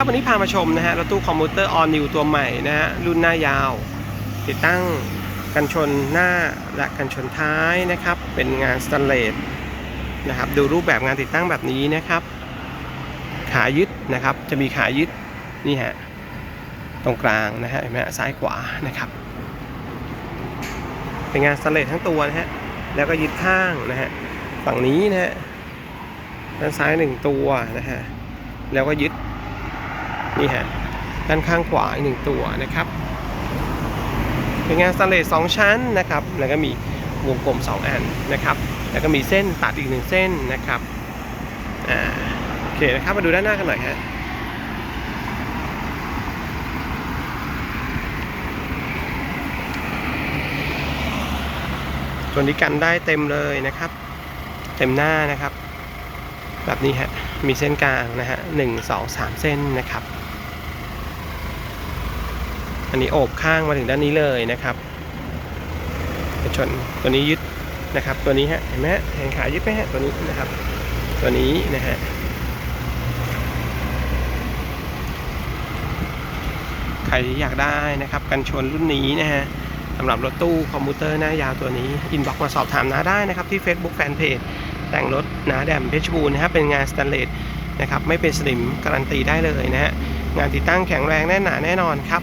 ครับวันนี้พามาชมนะฮะรถตู้คอมพิวเตอร์ออนนิวตัวใหม่นะฮะรุ่นหน้ายาว ติดตั้งกันชนหน้าและกันชนท้ายนะครับ เป็นงานสแตนเลสนะครับดูรูปแบบงานติดตั้งแบบนี้นะครับ ขายึดนะครับจะมีขายึดนี่ฮะตรงกลางนะฮะเห็นไหมซ้ายขวานะครับ เป็นงานสแตนเลสทั้งตัวนะฮะแล้วก็ยึดข้างนะฮะฝั่งนี้นะฮะด้านซ้ายหนึ่งตัวนะฮะแล้วก็ยึด นี่ฮะด้านข้างขวาอีกหนึ่งตัวนะครับเป็นงานสแตนเลสสองชั้นนะครับ แล้วก็มีวงกลม 2 อันนะครับ แล้วก็มีเส้นตัดอีกหนึ่งเส้นนะครับอ่าโอเคนะครับมาดูด้านหน้ากันหน่อยฮะตัวนี้กันได้เต็มเลยนะครับ เต็มหน้านะครับ แบบนี้ฮะมีเส้นกลางนะฮะหนึ่งสองสามเส้นนะครับ อันนี้โอบข้างมาถึงด้านนี้เลยนะครับกระชนตัวนี้ยึดนะครับ ตัวนี้ฮะเห็นไหมฮะเห็นขายึดไหมฮะตัวนี้นะครับ ตัวนี้นะฮะใครอยากได้นะครับ กันชนรุ่นนี้นะฮะสำหรับรถตู้คอมพิวเตอร์หน้ายาวตัวนี้อินบ็อกมาสอบถามน้าได้นะครับ ที่ Facebook Fanpage แต่งรถนาแดมเพชรบูรณ์นะครับเป็นงานสแตนเลสนะครับไม่เป็นสนิมการันตีได้เลยนะฮะงานติดตั้งแข็งแรงแน่นหนาแน่นอนครับ